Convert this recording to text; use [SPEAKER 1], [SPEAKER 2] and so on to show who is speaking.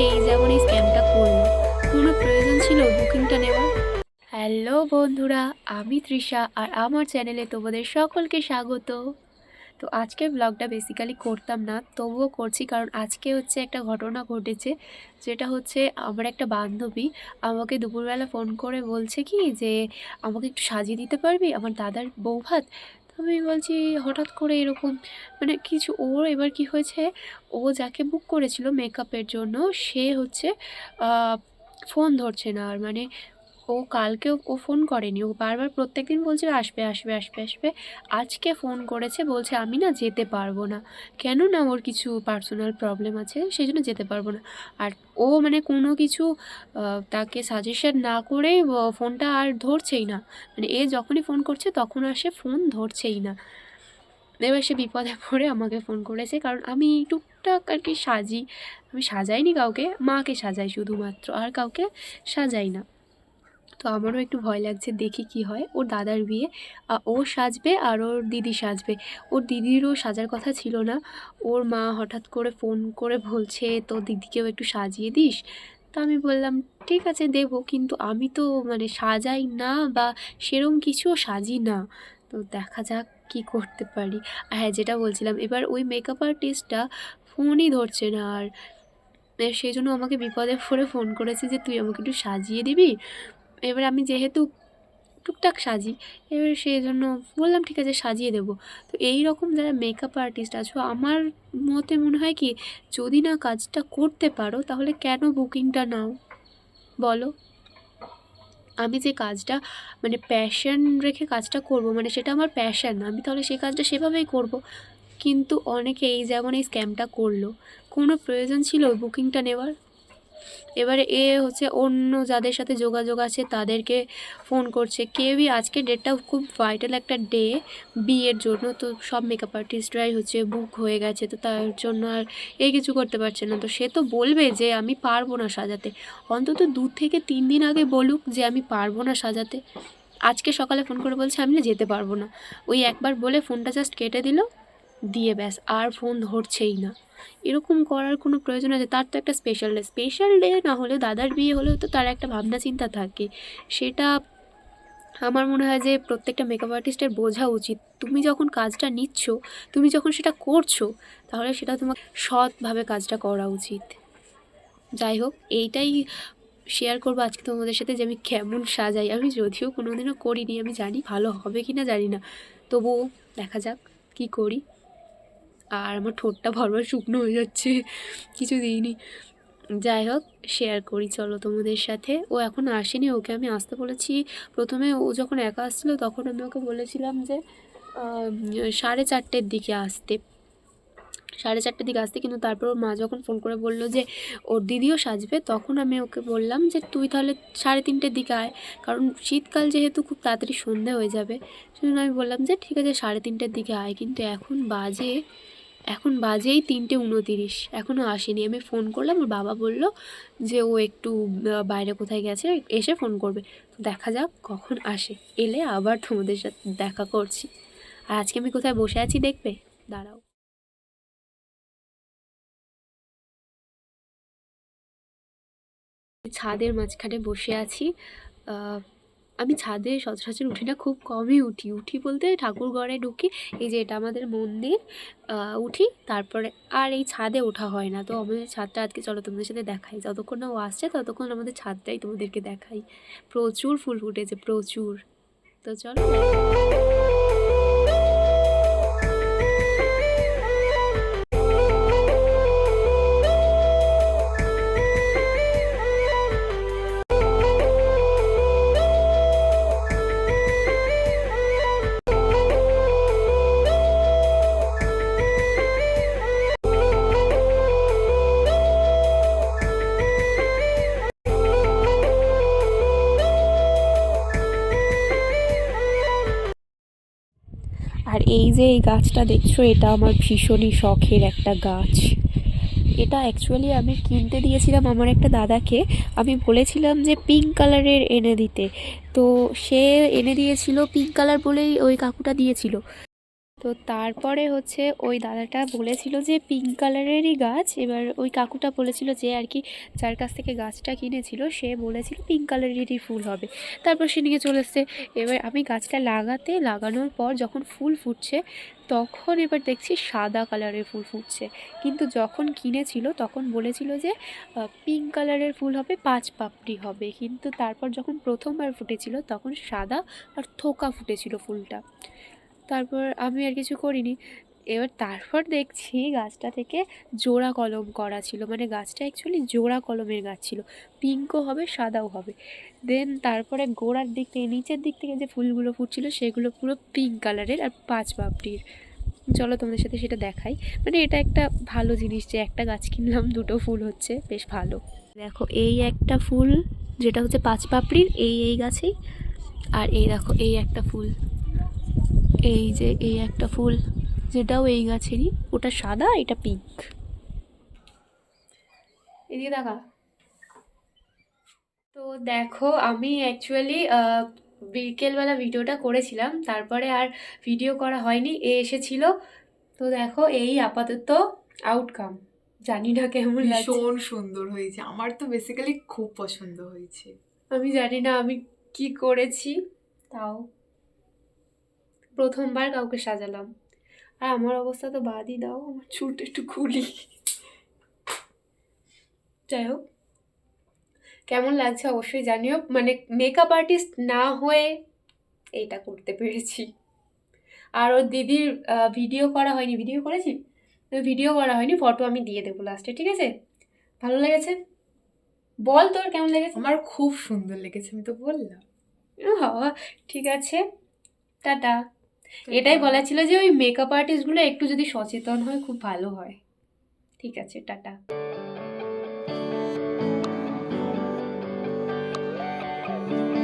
[SPEAKER 1] অনেকেই যেমন এই স্ক্যামটা করল কোনো প্রয়োজন ছিল বুকিংটা নেওয়ার হ্যালো বন্ধুরা, আমি তৃষা আর আমার চ্যানেলে তোমাদের সকলকে স্বাগত। তো আজকে ব্লগটা বেসিক্যালি করতাম না, তবুও করছি কারণ আজকে হচ্ছে একটা ঘটনা ঘটেছে, যেটা হচ্ছে আমার একটা বান্ধবী আমাকে দুপুরবেলা ফোন করে বলছে কি যে, আমাকে একটু সাজিয়ে দিতে পারবি? আমার দাদার বউ ভাত আমি বলছি, হঠাৎ করে এরকম মানে কিছু, ওর এবার কি হয়েছে? ও যাকে বুক করেছিল মেকআপের জন্য, সে হচ্ছে ফোন ধরছে না। আর মানে ও কালকেও ও ফোন করেনি। ও বারবার প্রত্যেক দিন বলছে, আসবে আসবে আসবে আসবে। আজকে ফোন করেছে, বলছে, আমি না যেতে পারব না। কেন না ওর কিছু পার্সোনাল প্রবলেম আছে সেই জন্য যেতে পারব না। আর ও মানে কোনো কিছু তাকে সাজেশন না করেই ও ফোনটা আর ধরছেই না। মানে এ যখনই ফোন করছে, তখন আর সে ফোন ধরছেই না। এবার সে বিপদে পড়ে আমাকে ফোন করেছে, কারণ আমি টুকটাক আর কি সাজি, আমি সাজাইনি কাউকে, মাকে সাজাই শুধুমাত্র, আর কাউকে সাজাই না। তো আমারও একটু ভয় লাগছে দেখি কি হয়। ওর দাদার বিয়ে ও সাজবে আর ওর দিদি সাজবে। ওর দিদিরও সাজার কথা ছিল না। ওর মা হঠাৎ করে ফোন করে বলছে, তো দিদিকেও একটু সাজিয়ে দিস? তো আমি বললাম, ঠিক আছে, দেবো। কিন্তু আমি তো মানে সাজাই না বা সেরম কিছুও সাজি না। তো দেখা যাক কি করতে পারি। আর হ্যাঁ যেটা বলছিলাম, এবার ওই মেকআপ আর্টিস্টটা ফোনই ধরছে না। আর সেই জন্য আমাকে বিপদে পড়ে ফোন করেছে যে, তুই আমাকে একটু সাজিয়ে দিবি? এবার আমি যেহেতু টুকটাক সাজি, এবার সেই জন্য বললাম, ঠিক আছে, সাজিয়ে দেবো। তো এই রকম যারা মেকআপ আর্টিস্ট আছো, আমার মতে মনে হয় কি, যদি না কাজটা করতে পারো, তাহলে কেন বুকিংটা নাও? বলো। আমি যে কাজটা মানে প্যাশন রেখে কাজটা করব মানে সেটা আমার প্যাশন আমি তাহলে সেই কাজটা সেভাবেই করব। কিন্তু অনেকে এই যেমন এই স্ক্যামটা করল, কোনো প্রয়োজন ছিল বুকিংটা নেওয়ার? এবারে এ হচ্ছে অন্য যাদের সাথে যোগাযোগ আছে তাদেরকে ফোন করছে। কেউই আজকে ডেটটা খুব ভাইটাল একটা ডে বিয়ের জন্য। তো সব মেকআপ আর্টিস্টরাই হচ্ছে বুক হয়ে গেছে। তো তার জন্য আর এ কিছু করতে পারছে না। তো সে তো বলবে যে আমি পারব না সাজাতে। অন্তত দু থেকে তিন দিন আগে বলুক যে আমি পারব না সাজাতে। আজকে সকালে ফোন করে বলছে, আমি না যেতে পারব না। ওই একবার বলে ফোনটা জাস্ট কেটে দিল। দিয়ে ব্যাস, আর ফোন ধরছেই না। এরকম করার কোনো প্রয়োজন আছে? তার তো একটা স্পেশাল ডে স্পেশাল ডে না হলে দাদার বিয়ে হলেও তো তার একটা ভাবনা চিন্তা থাকে। সেটা আমার মনে হয় যে প্রত্যেকটা মেকআপ আর্টিস্টের বোঝা উচিত। তুমি যখন কাজটা নিচ্ছ, তুমি যখন সেটা করছ, তাহলে সেটা তোমার সৎভাবে কাজটা করা উচিত। যাই হোক, এইটাই শেয়ার করব আজকে তোমাদের সাথে যে আমি কেমন সাজাই। আমি যদিও কোনো দিনও করিনি, আমি জানি ভালো হবে কি না জানি না। তবুও দেখা যাক কি করি। আর আমার ঠোঁটটা ভরবার শুকনো হয়ে যাচ্ছে, কিছু দিইনি। যাই হোক শেয়ার করি, চলো তোমাদের সাথে। ও এখন আসেনি, ওকে আমি আসতে বলেছি। প্রথমে ও যখন একা আসছিল, তখন আমি ওকে বলেছিলাম যে সাড়ে চারটের দিকে আসতে। সাড়ে চারটের দিকে আসতে, কিন্তু তারপর ওর মা যখন ফোন করে বলল যে, ওর দিদিও সাজবে, তখন আমি ওকে বললাম যে, তুই তাহলে সাড়ে তিনটের দিকে আয়। কারণ শীতকাল যেহেতু খুব তাড়াতাড়ি সন্ধে হয়ে যাবে, সেজন্য আমি বললাম যে, ঠিক আছে, সাড়ে তিনটের দিকে আয়। কিন্তু এখন বাজে এখন বাজেই তিনটে উনতিরিশ এখনও আসেনি। আমি ফোন করলাম, ওর বাবা বলল যে ও একটু বাইরে কোথায় গেছে, এসে ফোন করবে। তো দেখা যাক কখন আসে। এলে আবার তোমাদের সাথে দেখা করছি। আর আজকে আমি কোথায় বসে আছি দেখবে? দাঁড়াও। ছাদের মাঝখানে বসে আছি। আমি ছাদে সচরাচর উঠি না, খুব কমই উঠি। উঠি বলতে ঠাকুর ঘরে ঢুকি, এই যে এটা আমাদের মন্দির উঠি, তারপরে আর এই ছাদে ওঠা হয় না। তো আমাদের ছাদটা আজকে চলো তোমাদের সাথে দেখাই। যতক্ষণ না ও আসছে, ততক্ষণ আমাদের ছাদটাই তোমাদেরকে দেখাই। প্রচুর ফুল ফুটেছে, প্রচুর। তো চলো। আর এই যে এই গাছটা দেখছ, এটা আমার ভীষণই শখের একটা গাছ। এটা অ্যাকচুয়ালি আমি কিনতে দিয়েছিলাম আমার একটা দাদাকে। আমি বলেছিলাম যে পিঙ্ক কালারের এনে দিতে। তো সে এনে দিয়েছিল পিঙ্ক কালার বলেই ওই কাকুটা দিয়েছিল। তো তারপরে হচ্ছে ওই দাদাটা বলেছিল যে পিঙ্ক কালারেরই গাছ। এবার ওই কাকুটা বলেছিল যে আর কি যার কাছ থেকে গাছটা কিনেছিল, সে বলেছিল পিঙ্ক কালারেরই ফুল হবে। তারপর সে নিয়ে চলে এসছে। এবার আমি গাছটা লাগাতে লাগানোর পর যখন ফুল ফুটছে, তখন এবার দেখছি সাদা কালারের ফুল ফুটছে। কিন্তু যখন কিনেছিল, তখন বলেছিল যে পিঙ্ক কালারের ফুল হবে, পাঁচ পাপড়ি হবে। কিন্তু তারপর যখন প্রথমবার ফুটেছিল, তখন সাদা আর থোকা ফুটেছিল ফুলটা। তারপর আমি আর কিছু করিনি। এবার তারপর দেখছি গাছটা থেকে জোড়া কলম করা ছিল। মানে গাছটা অ্যাকচুয়ালি জোড়া কলমের গাছ ছিল। পিঙ্কও হবে, সাদাও হবে। দেন তারপরে গোড়ার দিক থেকে, নিচের দিক থেকে যে ফুলগুলো ফুটছিল, সেগুলো পুরো পিঙ্ক কালারের আর পাঁচ পাপড়ির চলো তোমাদের সাথে সেটা দেখাই। মানে এটা একটা ভালো জিনিস যে একটা গাছ কিনলাম, দুটো ফুল হচ্ছে। বেশ ভালো। দেখো, এই একটা ফুল, যেটা হচ্ছে পাঁচ পাপড়ির এই এই গাছেই। আর এই দেখো, এই একটা ফুল। এই যে এই একটা ফুল যেটাও এই গাছেরই ওটা সাদা এটা পিঙ্ক এদিকে দেখা। তো দেখো আমি অ্যাকচুয়ালি বিকেলবেলা ভিডিওটা করেছিলাম তারপরে আর ভিডিও করা হয়নি এ এসেছিল। তো দেখো এই আপাতত আউটকাম জানি না কেমন
[SPEAKER 2] ভীষণ সুন্দর হয়েছে। আমার তো বেসিক্যালি খুব পছন্দ হয়েছে।
[SPEAKER 1] আমি জানি না আমি কি করেছি তাও। প্রথমবার কাউকে সাজালাম। আর আমার অবস্থা তো বাদই দাও আমার চুলটা একটু খুলি। যাই হোক কেমন লাগছে অবশ্যই জানিও। মানে মেকআপ আর্টিস্ট না হয়ে এইটা করতে পেরেছি। আর ওর দিদির ভিডিও করা হয়নি। ভিডিও করেছি? ভিডিও করা হয়নি ফটো আমি দিয়ে দেবো লাস্টে ঠিক আছে? ভালো লেগেছে? বল তোর কেমন লেগেছে?
[SPEAKER 2] আমার খুব সুন্দর লেগেছে আমি তো বললাম।
[SPEAKER 1] ঠিক আছে। টাটা। এটাই বলা ছিল যে ওই মেকআপ আর্টিস্টগুলো একটু যদি সচেতন হয় খুব ভালো হয়। ঠিক আছে টাটা।